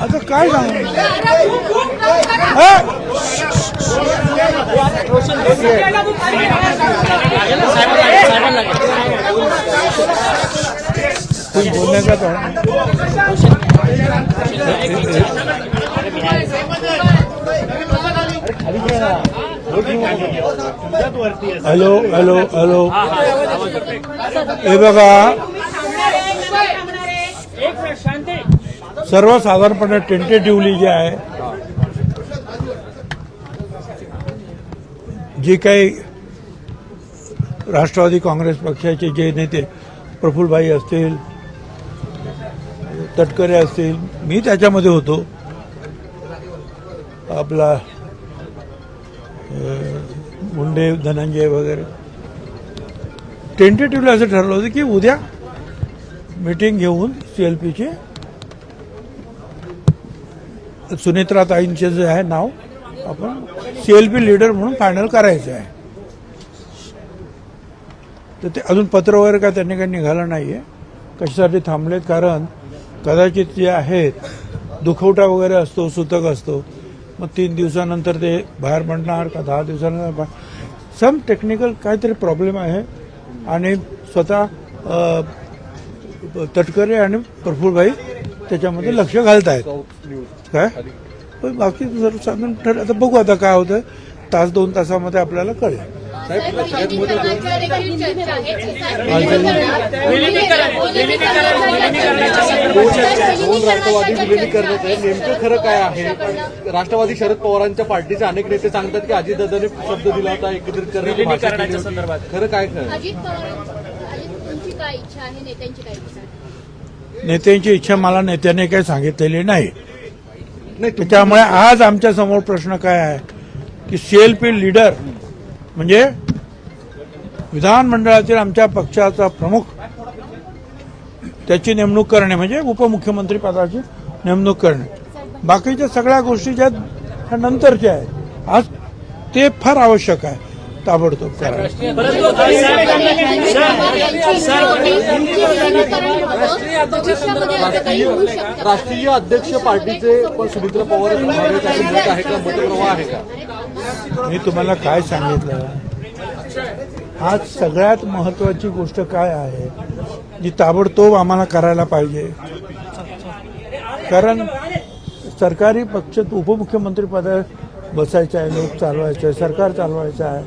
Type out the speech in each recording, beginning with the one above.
आता काय सांगू बोलण्याचा बोलने का तो हॅलो हॅलो हॅलो. हे बघा. सर्वसाधारणपणे टेंटेटिव्हली जे आहे जे काही राष्ट्रवादी काँग्रेस पक्षाचे जे नेते प्रफुल्लभाई असतील तटकरे असतील मी त्याच्यामध्ये होतो. आपला मुंडे धनंजय वगैरे. टेंटेटिव्हली असं ठरलं होतं की उद्या मीटिंग घेऊन सी एल पीचे सुनेत्रा ताईंचे जे आहे नाव आपण सी एल पी लिडर म्हणून फायनल करायचं आहे. तर ते अजून पत्र वगैरे काय त्यांनी काही निघालं नाही आहे कशासाठी थांबलेत? कारण कदाचित जे आहेत दुखवटा वगैरे असतो सुतक असतो मग तीन दिवसानंतर ते बाहेर पडणार का दहा दिवसानंतर सम टेक्निकल काहीतरी प्रॉब्लेम आहे. आणि स्वतः अ, तटकरे आणि प्रफुल्लभाई त्याच्यामध्ये लक्ष घालत आहेत काय? पण बाकी सर्वसाधारण ठर आता बघू आता काय होतं तास दोन तासामध्ये आपल्याला कळेल. दोन राष्ट्रवादी विलिनीकरणाचं आहे नेमकं खरं काय आहे राष्ट्रवादी शरद पवारांच्या पार्टीचे अनेक नेते सांगतात की अजितदादाने शब्द दिला होता एकत्रित करण्याच्या संदर्भात. खरं काय खरं? अजित पवार काय इच्छा आहे? नेत्यांची काय इच्छा आहे? नेत्यांची इच्छा मला नेत्याने काही सांगितलेली नाही. त्याच्यामुळे आज आमच्यासमोर प्रश्न काय आहे? की सीएलपी लीडर म्हणजे विधानमंडळातील आमच्या पक्षाचा प्रमुख त्याची नेमणूक करणे म्हणजे उपमुख्यमंत्री पदाची नेमणूक करणे. बाकीच्या सगळ्या गोष्टी ज्या नंतरच्या आहेत आज ते फार आवश्यक आहे ताबडतोब शकतं राष्ट्रीय अध्यक्ष पार्टीचे पण सुमित्रा पवार आहे का? मतप्रवाह आहे का? मी तुम्हाला काय सांगितलं? आज सगळ्यात महत्वाची गोष्ट काय आहे? जी ताबडतोब आम्हाला करायला पाहिजे. कारण सरकारी पक्ष उपमुख्यमंत्री पद बसायचं आहे लोक चालवायचं आहे सरकार चालवायचं आहे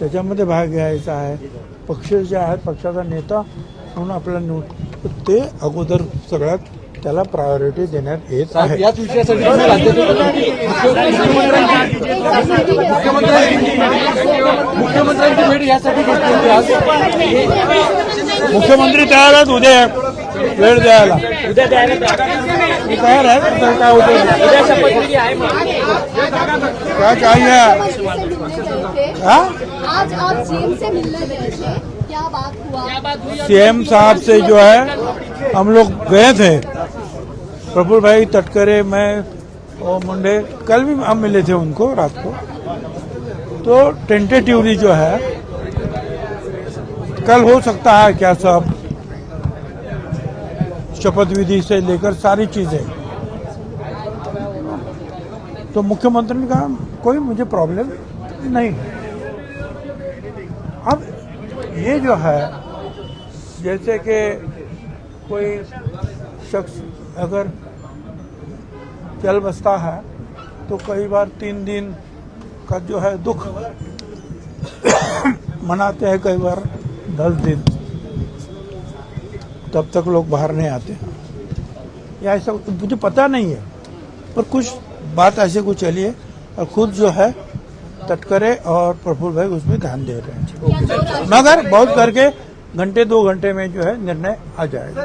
त्याच्यामध्ये भाग घ्यायचा आहे. पक्ष जे आहेत पक्षाचा नेता म्हणून आपल्याला निवड ते अगोदर सगळ्यात त्याला प्रायोरिटी देण्यात येत आहे. यासाठी मुख्यमंत्री तयार आहेत उद्या. वेळ द्यायला. उद्या द्यायला तयार आहे तर काय होतं उद्या शपथविधी आहे मग क्या चाहिए हाँ? आज आप सीएम से मिलने गए थे। क्या बात हुआ? सीएम साहब से जो है हम लोग गए थे। प्रफुल भाई तटकरे मैं और मुंडे कल भी हम मिले थे उनको रात को। तो टेंटेटिवली जो है कल हो सकता है क्या सब शपथ विधि से लेकर सारी चीज़ें। तो मुख्यमंत्री ने कहा, कोई मुझे प्रॉब्लम नहीं अब ये जो है, जैसे कि कोई शख्स अगर चल बसता है तो कई बार तीन दिन का जो है दुख मनाते हैं कई बार। दस दिन तब तक लोग बाहर नहीं आते या ऐसा तो मुझे पता नहीं है पर कुछ बात ऐसे कुछ चली है और खुद जो है तटकरे और प्रफुल्ल भाई उसमें ध्यान दे रहे हैं मगर बहुत करके घंटे दो घंटे में जो है निर्णय आ जाएगा